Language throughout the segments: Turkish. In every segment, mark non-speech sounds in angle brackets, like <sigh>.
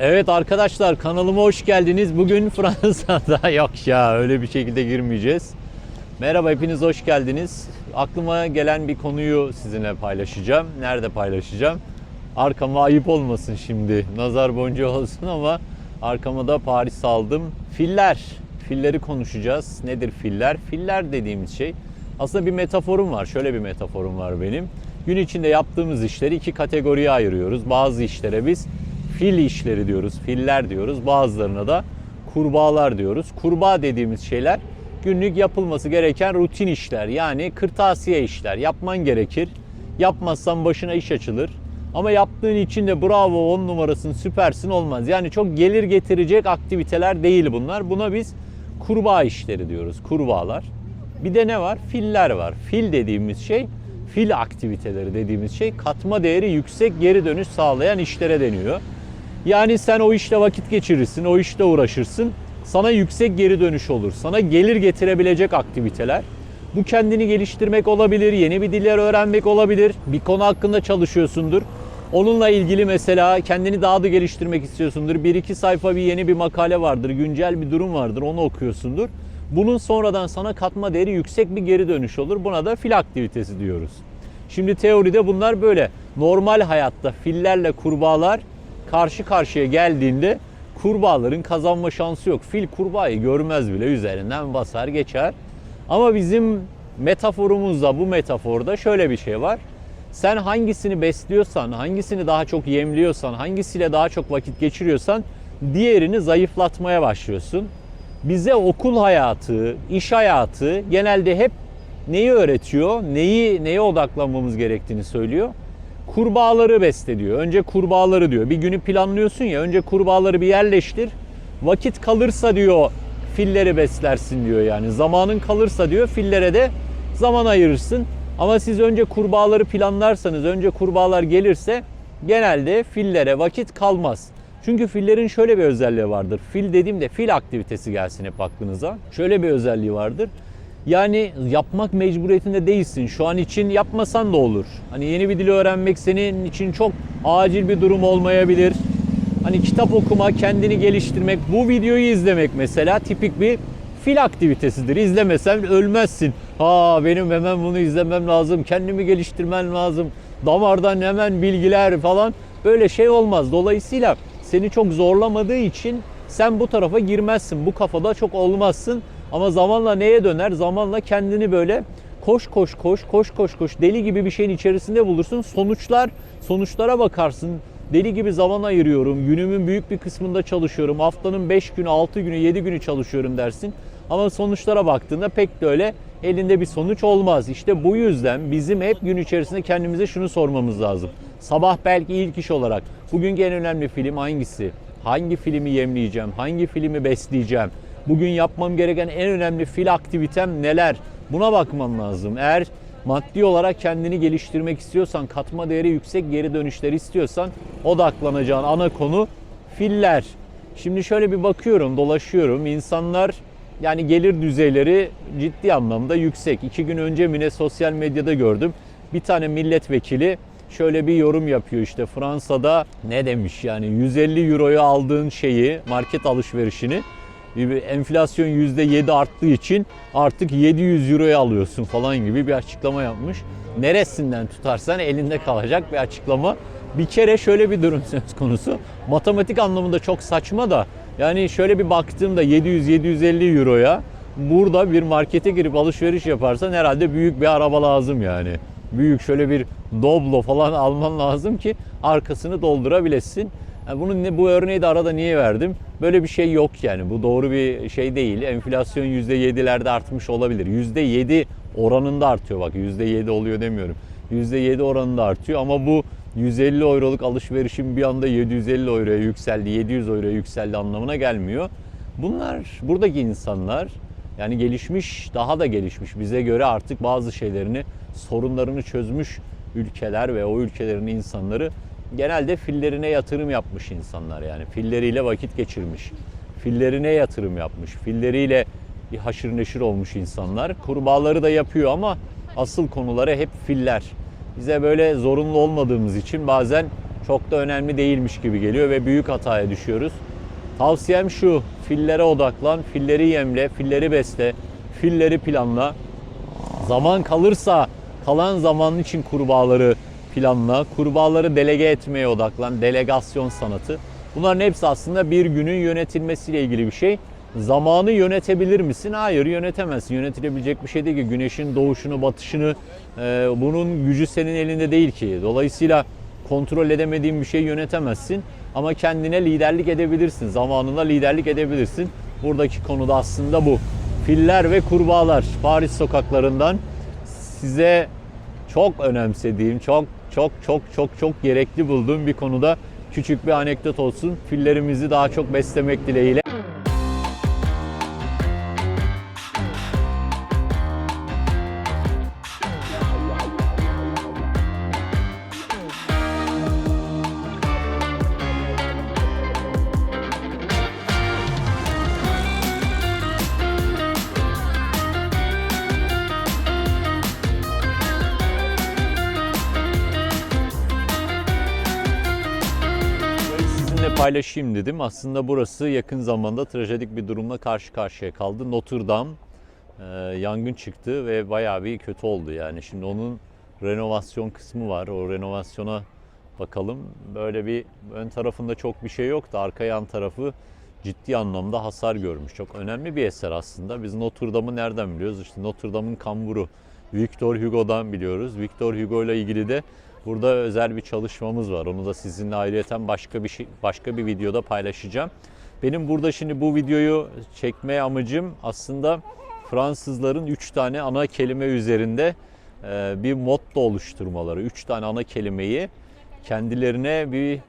Evet arkadaşlar kanalıma hoş geldiniz. Bugün <laughs> Fransa'da yok ya öyle bir şekilde girmeyeceğiz. Merhaba hepiniz hoş geldiniz. Aklıma gelen bir konuyu sizinle paylaşacağım. Nerede paylaşacağım? Arkama ayıp olmasın şimdi. Nazar boncuğu olsun ama arkama da Paris aldım. Filler. Filleri konuşacağız. Nedir filler? Filler dediğimiz şey aslında bir metaforum var. Şöyle bir metaforum var benim. Gün içinde yaptığımız işleri iki kategoriye ayırıyoruz. Bazı işlere biz fil işleri diyoruz, filler diyoruz. Bazılarına da kurbağalar diyoruz. Kurbağa dediğimiz şeyler günlük yapılması gereken rutin işler. Yani kırtasiye işler. Yapman gerekir. Yapmazsan başına iş açılır. Ama yaptığın için de bravo 10 numarasın süpersin olmaz. Yani çok gelir getirecek aktiviteler değil bunlar. Buna biz kurbağa işleri diyoruz. Kurbağalar. Bir de ne var? Filler var. Fil dediğimiz şey fil aktiviteleri dediğimiz şey katma değeri yüksek geri dönüş sağlayan işlere deniyor. Yani sen o işte vakit geçirirsin, o işte uğraşırsın. Sana yüksek geri dönüş olur. Sana gelir getirebilecek aktiviteler. Bu kendini geliştirmek olabilir, yeni bir diller öğrenmek olabilir. Bir konu hakkında çalışıyorsundur. Onunla ilgili mesela kendini daha da geliştirmek istiyorsundur. Bir iki sayfa bir yeni bir makale vardır, güncel bir durum vardır, onu okuyorsundur. Bunun sonradan sana katma değeri yüksek bir geri dönüş olur. Buna da fil aktivitesi diyoruz. Şimdi teoride bunlar böyle. Normal hayatta fillerle kurbağalar karşı karşıya geldiğinde kurbağaların kazanma şansı yok. Fil kurbağayı görmez bile üzerinden basar geçer. Ama bizim metaforumuzda bu metaforda şöyle bir şey var. Sen hangisini besliyorsan, hangisini daha çok yemliyorsan, hangisiyle daha çok vakit geçiriyorsan diğerini zayıflatmaya başlıyorsun. Bize okul hayatı, iş hayatı genelde hep neyi öğretiyor, neyi neye odaklanmamız gerektiğini söylüyor. Kurbağaları besle diyor. Önce kurbağaları diyor. Bir günü planlıyorsun ya önce kurbağaları bir yerleştir. Vakit kalırsa diyor filleri beslersin diyor yani. Zamanın kalırsa diyor fillere de zaman ayırırsın. Ama siz önce kurbağaları planlarsanız, önce kurbağalar gelirse genelde fillere vakit kalmaz. Çünkü fillerin şöyle bir özelliği vardır. Fil dediğimde fil aktivitesi gelsin hep aklınıza. Şöyle bir özelliği vardır. Yani yapmak mecburiyetinde değilsin. Şu an için yapmasan da olur. Hani yeni bir dili öğrenmek senin için çok acil bir durum olmayabilir. Hani kitap okuma, kendini geliştirmek, bu videoyu izlemek mesela tipik bir fil aktivitesidir. İzlemesen ölmezsin. Ha benim hemen bunu izlemem lazım, kendimi geliştirmem lazım. Damardan hemen bilgiler falan böyle şey olmaz. Dolayısıyla seni çok zorlamadığı için sen bu tarafa girmezsin. Bu kafada çok olmazsın. Ama zamanla neye döner? Zamanla kendini böyle koş koş koş koş koş koş deli gibi bir şeyin içerisinde bulursun. Sonuçlar sonuçlara bakarsın. Deli gibi zaman ayırıyorum. Günümün büyük bir kısmında çalışıyorum. Haftanın 5 günü, 6 günü, 7 günü çalışıyorum dersin. Ama sonuçlara baktığında pek de öyle elinde bir sonuç olmaz. İşte bu yüzden bizim hep gün içerisinde kendimize şunu sormamız lazım. Sabah belki ilk iş olarak bugünkü en önemli film hangisi? Hangi filmi yemleyeceğim? Hangi filmi besleyeceğim? Bugün yapmam gereken en önemli fil aktivitem neler? Buna bakman lazım. Eğer maddi olarak kendini geliştirmek istiyorsan, katma değeri yüksek geri dönüşler istiyorsan odaklanacağın ana konu filler. Şimdi şöyle bir bakıyorum, dolaşıyorum. İnsanlar yani gelir düzeyleri ciddi anlamda yüksek. İki gün önce mi ne sosyal medyada gördüm. Bir tane milletvekili şöyle bir yorum yapıyor işte Fransa'da ne demiş yani 150 euroya aldığın şeyi market alışverişini enflasyon %7 arttığı için artık 700 euroya alıyorsun falan gibi bir açıklama yapmış. Neresinden tutarsan elinde kalacak bir açıklama. Bir kere şöyle bir durum <laughs> söz konusu. Matematik anlamında çok saçma da yani şöyle bir baktığımda 700-750 euroya burada bir markete girip alışveriş yaparsan herhalde büyük bir araba lazım yani. Büyük şöyle bir Doblo falan alman lazım ki arkasını doldurabilesin. Yani bunun ne, bu örneği de arada niye verdim? Böyle bir şey yok yani. Bu doğru bir şey değil. Enflasyon %7'lerde artmış olabilir. %7 oranında artıyor bak. %7 oluyor demiyorum. %7 oranında artıyor ama bu 150 euroluk alışverişin bir anda 750 euroya yükseldi, 700 euroya yükseldi anlamına gelmiyor. Bunlar buradaki insanlar yani gelişmiş, daha da gelişmiş bize göre artık bazı şeylerini, sorunlarını çözmüş ülkeler ve o ülkelerin insanları genelde fillerine yatırım yapmış insanlar yani. Filleriyle vakit geçirmiş. Fillerine yatırım yapmış. Filleriyle bir haşır neşir olmuş insanlar. Kurbağaları da yapıyor ama asıl konuları hep filler. Bize böyle zorunlu olmadığımız için bazen çok da önemli değilmiş gibi geliyor ve büyük hataya düşüyoruz. Tavsiyem şu, fillere odaklan, filleri yemle, filleri besle, filleri planla. Zaman kalırsa kalan zaman için kurbağaları planla, kurbağaları delege etmeye odaklan, delegasyon sanatı. Bunların hepsi aslında bir günün yönetilmesiyle ilgili bir şey. Zamanı yönetebilir misin? Hayır yönetemezsin. Yönetilebilecek bir şey değil ki. Güneşin doğuşunu, batışını e, bunun gücü senin elinde değil ki. Dolayısıyla kontrol edemediğin bir şeyi yönetemezsin. Ama kendine liderlik edebilirsin. Zamanında liderlik edebilirsin. Buradaki konu da aslında bu. Filler ve kurbağalar Paris sokaklarından size çok önemsediğim, çok çok çok çok çok gerekli bulduğum bir konuda küçük bir anekdot olsun. Fillerimizi daha çok beslemek dileğiyle. Sizinle paylaşayım dedim. Aslında burası yakın zamanda trajedik bir durumla karşı karşıya kaldı. Notre Dame e, yangın çıktı ve bayağı bir kötü oldu yani. Şimdi onun renovasyon kısmı var. O renovasyona bakalım. Böyle bir ön tarafında çok bir şey yoktu. Arka yan tarafı ciddi anlamda hasar görmüş. Çok önemli bir eser aslında. Biz Notre Dame'ı nereden biliyoruz? İşte Notre Dame'ın kamburu Victor Hugo'dan biliyoruz. Victor Hugo ile ilgili de burada özel bir çalışmamız var. Onu da sizinle ayrıyeten başka bir şey, başka bir videoda paylaşacağım. Benim burada şimdi bu videoyu çekme amacım aslında Fransızların 3 tane ana kelime üzerinde e, bir motto oluşturmaları. 3 tane ana kelimeyi kendilerine bir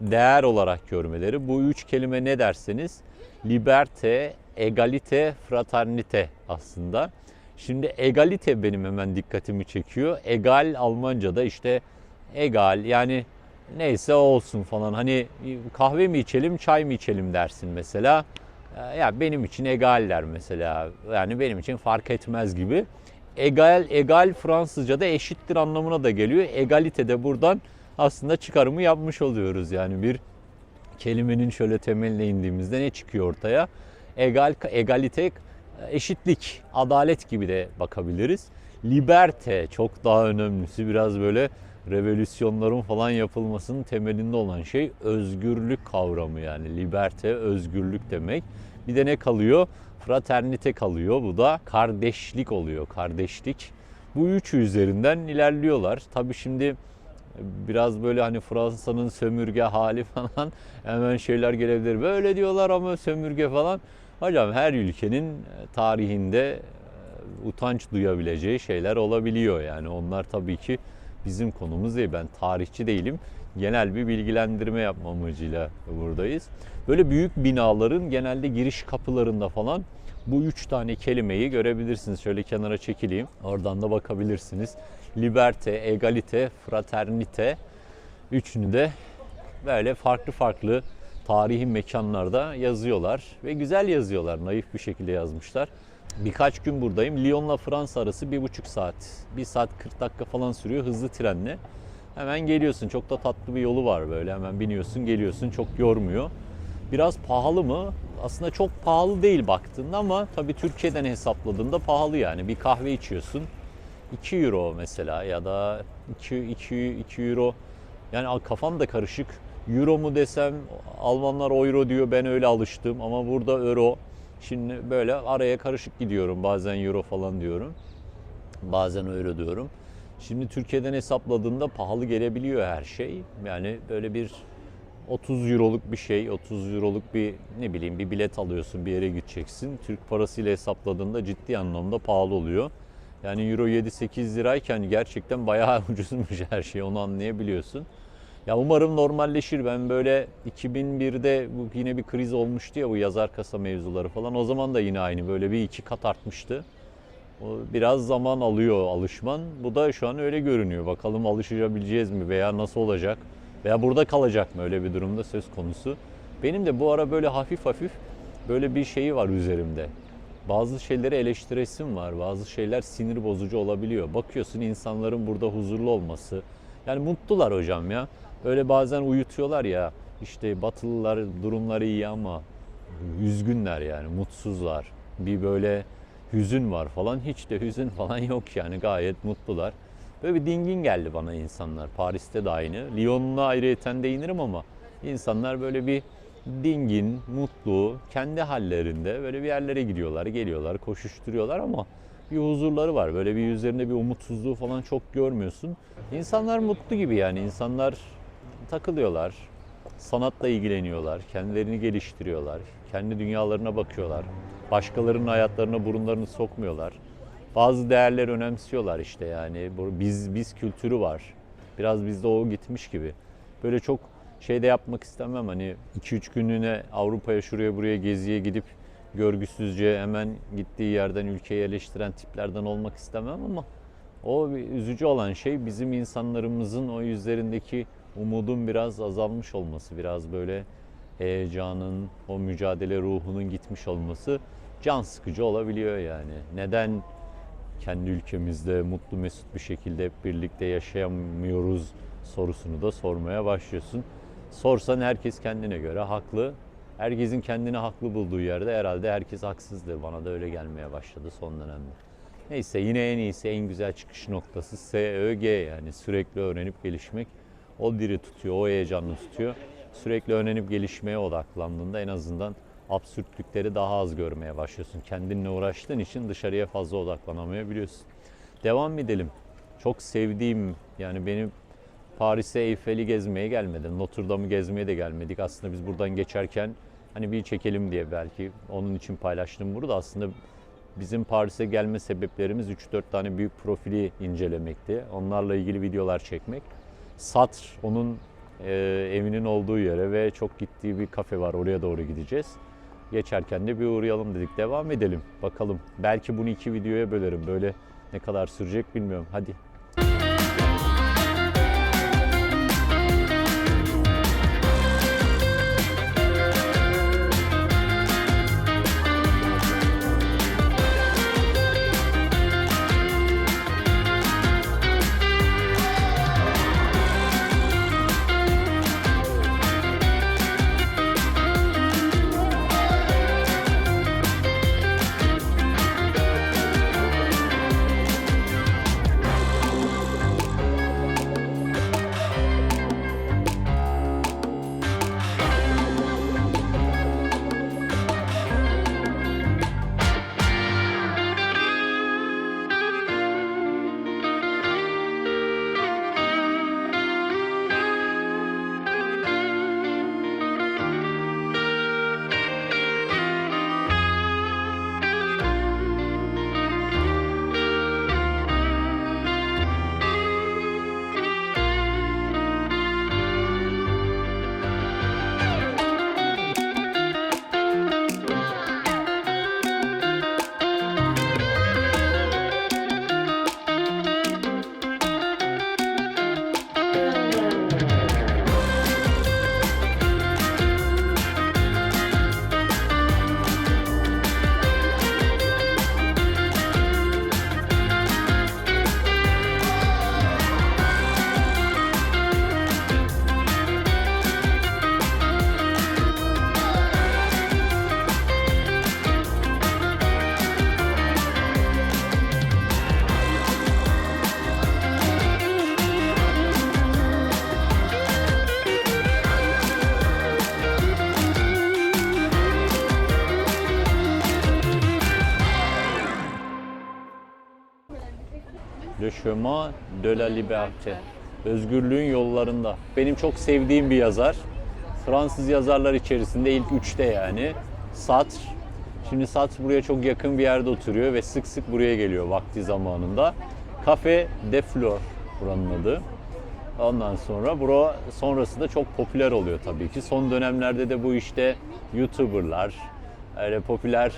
değer olarak görmeleri. Bu üç kelime ne derseniz liberte, egalite, fraternite aslında. Şimdi egalite benim hemen dikkatimi çekiyor. Egal Almanca'da işte egal yani neyse olsun falan. Hani kahve mi içelim, çay mı içelim dersin mesela. Ee, Ya benim için egal der mesela. Yani benim için fark etmez gibi. Egal, egal Fransızca'da eşittir anlamına da geliyor. Egalite de buradan aslında çıkarımı yapmış oluyoruz. Yani bir kelimenin şöyle temeline indiğimizde ne çıkıyor ortaya? Egal, egalite, eşitlik, adalet gibi de bakabiliriz. Liberte çok daha önemlisi biraz böyle revolüsyonların falan yapılmasının temelinde olan şey özgürlük kavramı yani liberte özgürlük demek. Bir de ne kalıyor? Fraternite kalıyor. Bu da kardeşlik oluyor. Kardeşlik. Bu üçü üzerinden ilerliyorlar. Tabii şimdi biraz böyle hani Fransa'nın sömürge hali <laughs> falan hemen şeyler gelebilir. Böyle diyorlar ama sömürge falan. Hocam her ülkenin tarihinde e, utanç duyabileceği şeyler olabiliyor. Yani onlar tabii ki bizim konumuz değil. Ben tarihçi değilim. Genel bir bilgilendirme yapma amacıyla buradayız. Böyle büyük binaların genelde giriş kapılarında falan bu üç tane kelimeyi görebilirsiniz. Şöyle kenara çekileyim. Oradan da bakabilirsiniz. Liberte, egalite, fraternite. Üçünü de böyle farklı farklı tarihi mekanlarda yazıyorlar. Ve güzel yazıyorlar. Naif bir şekilde yazmışlar. Birkaç gün buradayım. Lyon'la Fransa arası bir buçuk saat. Bir saat 40 dakika falan sürüyor hızlı trenle. Hemen geliyorsun. Çok da tatlı bir yolu var böyle. Hemen biniyorsun geliyorsun. Çok yormuyor. Biraz pahalı mı? Aslında çok pahalı değil baktığında ama tabii Türkiye'den hesapladığında pahalı yani. Bir kahve içiyorsun. 2 euro mesela ya da 2, 2, 2 euro. Yani kafam da karışık. Euro mu desem Almanlar euro diyor ben öyle alıştım ama burada euro. Şimdi böyle araya karışık gidiyorum. Bazen euro falan diyorum. Bazen euro diyorum. Şimdi Türkiye'den hesapladığında pahalı gelebiliyor her şey. Yani böyle bir 30 euroluk bir şey, 30 euroluk bir ne bileyim bir bilet alıyorsun bir yere gideceksin. Türk parasıyla hesapladığında ciddi anlamda pahalı oluyor. Yani euro 7-8 lirayken gerçekten bayağı <laughs> ucuzmuş her şey onu anlayabiliyorsun. Ya umarım normalleşir. Ben böyle 2001'de bu yine bir kriz olmuştu ya bu yazar kasa mevzuları falan. O zaman da yine aynı böyle bir iki kat artmıştı. O biraz zaman alıyor alışman. Bu da şu an öyle görünüyor. Bakalım alışabileceğiz mi veya nasıl olacak? Veya burada kalacak mı öyle bir durumda söz konusu. Benim de bu ara böyle hafif hafif böyle bir şeyi var üzerimde. Bazı şeyleri eleştiresim var. Bazı şeyler sinir bozucu olabiliyor. Bakıyorsun insanların burada huzurlu olması. Yani mutlular hocam ya. Öyle bazen uyutuyorlar ya işte Batılılar durumları iyi ama üzgünler yani mutsuzlar. Bir böyle hüzün var falan hiç de hüzün falan yok yani gayet mutlular. Böyle bir dingin geldi bana insanlar. Paris'te de aynı. Lyon'la ayrıyeten değinirim ama insanlar böyle bir dingin, mutlu, kendi hallerinde böyle bir yerlere gidiyorlar, geliyorlar, koşuşturuyorlar ama bir huzurları var. Böyle bir yüzlerinde bir umutsuzluğu falan çok görmüyorsun. İnsanlar mutlu gibi yani. insanlar takılıyorlar, sanatla ilgileniyorlar, kendilerini geliştiriyorlar, kendi dünyalarına bakıyorlar. Başkalarının hayatlarına burunlarını sokmuyorlar. Bazı değerler önemsiyorlar işte yani. Biz biz kültürü var. Biraz bizde o gitmiş gibi. Böyle çok şey de yapmak istemem hani 2-3 günlüğüne Avrupa'ya şuraya buraya geziye gidip görgüsüzce hemen gittiği yerden ülkeyi eleştiren tiplerden olmak istemem ama o üzücü olan şey bizim insanlarımızın o yüzlerindeki umudun biraz azalmış olması, biraz böyle heyecanın, o mücadele ruhunun gitmiş olması can sıkıcı olabiliyor yani. Neden kendi ülkemizde mutlu mesut bir şekilde hep birlikte yaşayamıyoruz sorusunu da sormaya başlıyorsun. Sorsan herkes kendine göre haklı. Herkesin kendini haklı bulduğu yerde herhalde herkes haksızdır. Bana da öyle gelmeye başladı son dönemde. Neyse yine en iyisi, en güzel çıkış noktası SÖG yani sürekli öğrenip gelişmek. O diri tutuyor, o heyecanlı tutuyor. Sürekli öğrenip gelişmeye odaklandığında en azından absürtlükleri daha az görmeye başlıyorsun. Kendinle uğraştığın için dışarıya fazla odaklanamayabiliyorsun. Devam edelim. Çok sevdiğim yani benim Paris'e Eyfel'i gezmeye gelmedim. Notre Dame'ı gezmeye de gelmedik. Aslında biz buradan geçerken hani bir çekelim diye belki onun için paylaştım burada. Aslında bizim Paris'e gelme sebeplerimiz 3-4 tane büyük profili incelemekti. Onlarla ilgili videolar çekmek. Satr onun e, evinin olduğu yere ve çok gittiği bir kafe var. Oraya doğru gideceğiz. Geçerken de bir uğrayalım dedik. Devam edelim. Bakalım. Belki bunu iki videoya bölerim. Böyle ne kadar sürecek bilmiyorum. Hadi. Chemin de la liberté. Özgürlüğün yollarında. Benim çok sevdiğim bir yazar. Fransız yazarlar içerisinde ilk üçte yani. Sartre. Şimdi Sartre buraya çok yakın bir yerde oturuyor ve sık sık buraya geliyor vakti zamanında. Cafe de Fleur buranın adı. Ondan sonra bura sonrası da çok popüler oluyor tabii ki. Son dönemlerde de bu işte YouTuber'lar, öyle popüler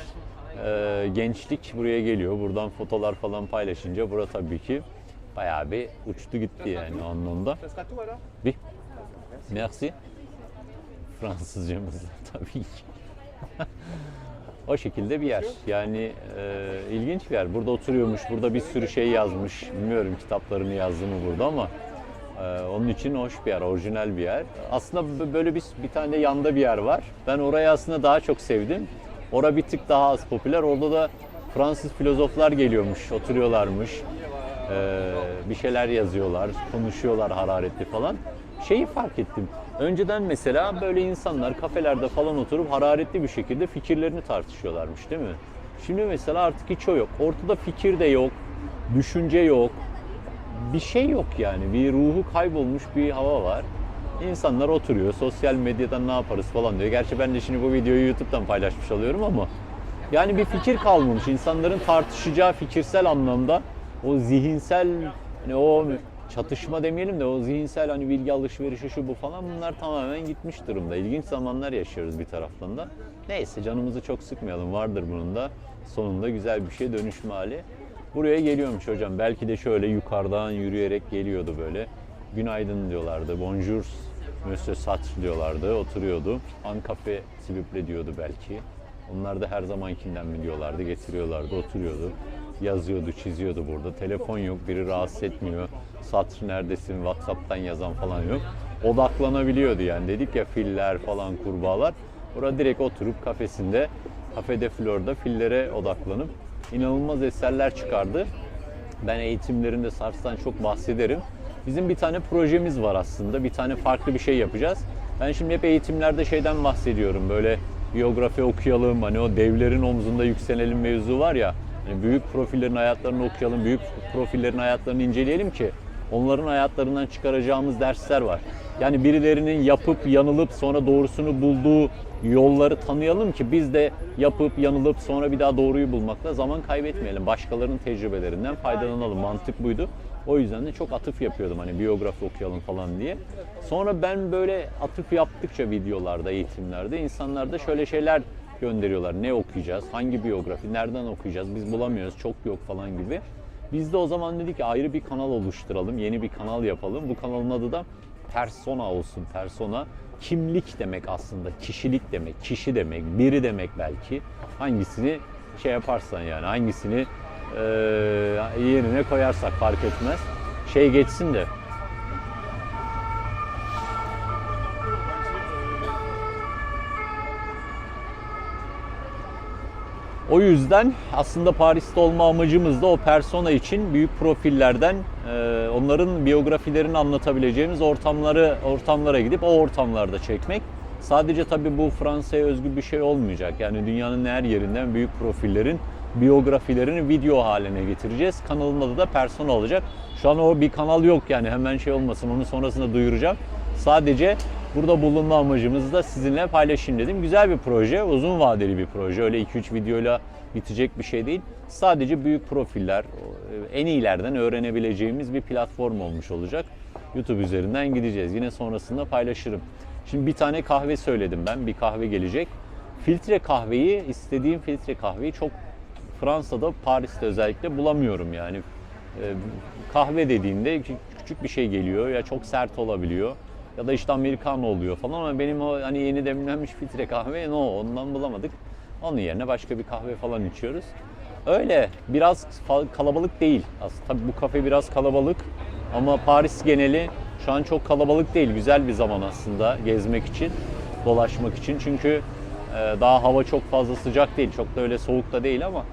e, gençlik buraya geliyor. Buradan fotolar falan paylaşınca bura tabii ki bayağı bir uçtu gitti yani anlamda. Bir. Merci. Fransızcamız <laughs> tabii ki. o şekilde bir yer. Yani e, ilginç bir yer. Burada oturuyormuş, burada bir sürü şey yazmış. Bilmiyorum kitaplarını yazdı mı burada ama Ee, onun için hoş bir yer, orijinal bir yer. Aslında böyle bir, bir tane yanda bir yer var. Ben orayı aslında daha çok sevdim. Ora bir tık daha az popüler. Orada da Fransız filozoflar geliyormuş, oturuyorlarmış. Ee, bir şeyler yazıyorlar, konuşuyorlar hararetli falan. Şeyi fark ettim. Önceden mesela böyle insanlar kafelerde falan oturup hararetli bir şekilde fikirlerini tartışıyorlarmış değil mi? Şimdi mesela artık hiç o yok. Ortada fikir de yok, düşünce yok, bir şey yok yani. Bir ruhu kaybolmuş bir hava var. İnsanlar oturuyor, sosyal medyadan ne yaparız falan diyor. Gerçi ben de şimdi bu videoyu YouTube'dan paylaşmış oluyorum ama yani bir fikir kalmamış. İnsanların tartışacağı fikirsel anlamda o zihinsel hani o çatışma demeyelim de o zihinsel hani bilgi alışverişi şu bu falan bunlar tamamen gitmiş durumda. İlginç zamanlar yaşıyoruz bir taraftan da. Neyse canımızı çok sıkmayalım. Vardır bunun da sonunda güzel bir şey dönüşme hali. Buraya geliyormuş hocam. Belki de şöyle yukarıdan yürüyerek geliyordu böyle. Günaydın diyorlardı. Bonjour, Monsieur Satre diyorlardı. Oturuyordu. An kafe s'il diyordu belki. Onlar da her zamankinden mi diyorlardı. Getiriyorlardı, oturuyordu. Yazıyordu, çiziyordu burada. Telefon yok, biri rahatsız etmiyor. Satr neredesin, Whatsapp'tan yazan falan yok. Odaklanabiliyordu yani. Dedik ya filler falan, kurbağalar. Orada direkt oturup kafesinde, kafede Flor'da fillere odaklanıp inanılmaz eserler çıkardı. Ben eğitimlerinde Sars'tan çok bahsederim. Bizim bir tane projemiz var aslında. Bir tane farklı bir şey yapacağız. Ben şimdi hep eğitimlerde şeyden bahsediyorum. Böyle biyografi okuyalım. Hani o devlerin omzunda yükselelim mevzu var ya. Hani büyük profillerin hayatlarını okuyalım. Büyük profillerin hayatlarını inceleyelim ki onların hayatlarından çıkaracağımız dersler var. Yani birilerinin yapıp yanılıp sonra doğrusunu bulduğu yolları tanıyalım ki biz de yapıp yanılıp sonra bir daha doğruyu bulmakla zaman kaybetmeyelim. Başkalarının tecrübelerinden faydalanalım. Mantık buydu. O yüzden de çok atıf yapıyordum hani biyografi okuyalım falan diye. Sonra ben böyle atıf yaptıkça videolarda, eğitimlerde insanlar da şöyle şeyler gönderiyorlar. Ne okuyacağız? Hangi biyografi? Nereden okuyacağız? Biz bulamıyoruz. Çok yok falan gibi. Biz de o zaman dedik ki ayrı bir kanal oluşturalım. Yeni bir kanal yapalım. Bu kanalın adı da persona olsun. Persona kimlik demek aslında. Kişilik demek. Kişi demek. Biri demek belki. Hangisini şey yaparsan yani hangisini eee, yerine koyarsak fark etmez. Şey geçsin de O yüzden aslında Paris'te olma amacımız da o persona için büyük profillerden e, onların biyografilerini anlatabileceğimiz ortamları ortamlara gidip o ortamlarda çekmek. Sadece tabii bu Fransa'ya özgü bir şey olmayacak. Yani dünyanın her yerinden büyük profillerin biyografilerini video haline getireceğiz. Kanalın da persona olacak. Şu an o bir kanal yok yani hemen şey olmasın. Onu sonrasında duyuracağım. Sadece burada bulunma amacımızı da sizinle paylaşayım dedim. Güzel bir proje, uzun vadeli bir proje. Öyle 2-3 videoyla bitecek bir şey değil. Sadece büyük profiller, en iyilerden öğrenebileceğimiz bir platform olmuş olacak. YouTube üzerinden gideceğiz. Yine sonrasında paylaşırım. Şimdi bir tane kahve söyledim ben. Bir kahve gelecek. Filtre kahveyi, istediğim filtre kahveyi çok Fransa'da, Paris'te özellikle bulamıyorum yani. Ee, kahve dediğinde kü- küçük bir şey geliyor ya çok sert olabiliyor ya da işte Americano oluyor falan ama benim o hani yeni demlenmiş filtre kahve no ondan bulamadık. Onun yerine başka bir kahve falan içiyoruz. Öyle biraz kalabalık değil. Aslında tabii bu kafe biraz kalabalık ama Paris geneli şu an çok kalabalık değil. Güzel bir zaman aslında gezmek için, dolaşmak için. Çünkü e, daha hava çok fazla sıcak değil. Çok da öyle soğuk da değil ama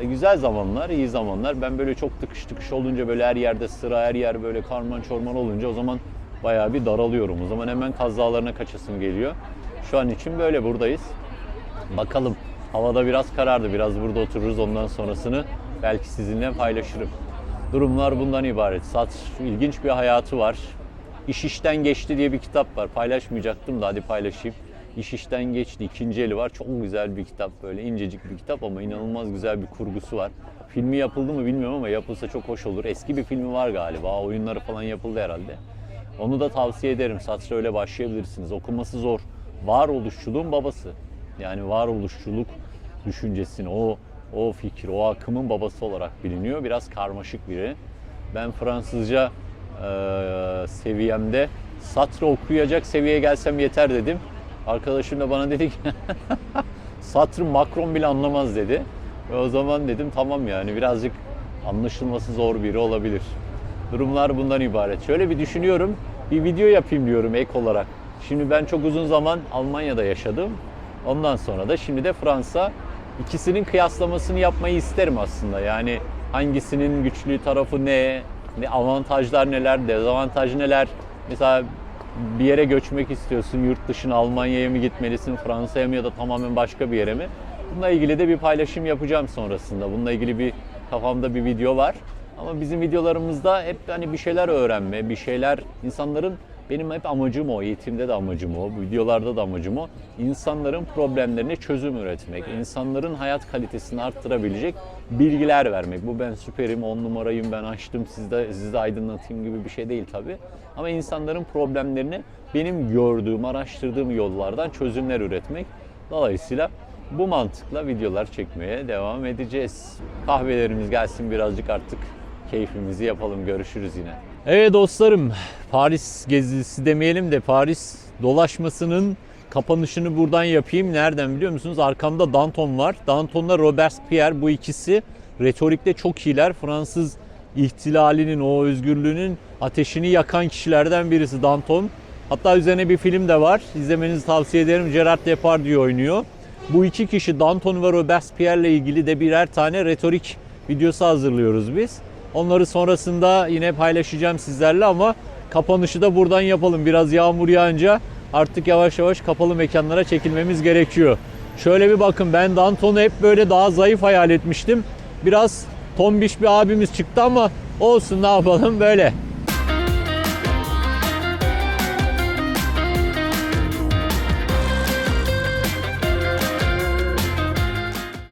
ee, güzel zamanlar, iyi zamanlar. Ben böyle çok tıkış tıkış olunca böyle her yerde sıra, her yer böyle karman çorman olunca o zaman bayağı bir daralıyorum. O zaman hemen Kaz kaçasım geliyor. Şu an için böyle buradayız. Bakalım. Havada biraz karardı. Biraz burada otururuz. Ondan sonrasını belki sizinle paylaşırım. Durumlar bundan ibaret. Sat ilginç bir hayatı var. İş işten geçti diye bir kitap var. Paylaşmayacaktım da hadi paylaşayım. İş işten geçti. ikinci eli var. Çok güzel bir kitap böyle incecik bir kitap ama inanılmaz güzel bir kurgusu var. Filmi yapıldı mı bilmiyorum ama yapılsa çok hoş olur. Eski bir filmi var galiba. Oyunları falan yapıldı herhalde. Onu da tavsiye ederim. Satışa öyle başlayabilirsiniz. Okuması zor. Varoluşçuluğun babası. Yani varoluşçuluk düşüncesini, o o fikir, o akımın babası olarak biliniyor. Biraz karmaşık biri. Ben Fransızca e, seviyemde Sartre okuyacak seviyeye gelsem yeter dedim. Arkadaşım da bana dedi ki <laughs> Sartre Macron bile anlamaz dedi. Ve o zaman dedim tamam yani birazcık anlaşılması zor biri olabilir. Durumlar bundan ibaret. Şöyle bir düşünüyorum. Bir video yapayım diyorum ek olarak. Şimdi ben çok uzun zaman Almanya'da yaşadım. Ondan sonra da şimdi de Fransa. İkisinin kıyaslamasını yapmayı isterim aslında. Yani hangisinin güçlü tarafı ne, ne avantajlar neler, dezavantaj neler. Mesela bir yere göçmek istiyorsun, yurt dışına Almanya'ya mı gitmelisin, Fransa'ya mı ya da tamamen başka bir yere mi? Bununla ilgili de bir paylaşım yapacağım sonrasında. Bununla ilgili bir kafamda bir video var. Ama bizim videolarımızda hep hani bir şeyler öğrenme, bir şeyler insanların benim hep amacım o, eğitimde de amacım o, videolarda da amacım o. İnsanların problemlerine çözüm üretmek, insanların hayat kalitesini arttırabilecek bilgiler vermek. Bu ben süperim, on numarayım, ben açtım, siz de, sizi de aydınlatayım gibi bir şey değil tabii. Ama insanların problemlerini benim gördüğüm, araştırdığım yollardan çözümler üretmek. Dolayısıyla bu mantıkla videolar çekmeye devam edeceğiz. Kahvelerimiz gelsin birazcık artık keyfimizi yapalım. Görüşürüz yine. Evet dostlarım, Paris gezisi demeyelim de Paris dolaşmasının kapanışını buradan yapayım. Nereden biliyor musunuz? Arkamda Danton var. Danton'la Robespierre bu ikisi retorikte çok iyiler. Fransız ihtilalinin, o özgürlüğünün ateşini yakan kişilerden birisi Danton. Hatta üzerine bir film de var. İzlemenizi tavsiye ederim. Gerard Depardieu oynuyor. Bu iki kişi Danton ve Robespierre ile ilgili de birer tane retorik videosu hazırlıyoruz biz. Onları sonrasında yine paylaşacağım sizlerle ama kapanışı da buradan yapalım. Biraz yağmur yağınca artık yavaş yavaş kapalı mekanlara çekilmemiz gerekiyor. Şöyle bir bakın ben Danton'u hep böyle daha zayıf hayal etmiştim. Biraz tombiş bir abimiz çıktı ama olsun ne yapalım böyle.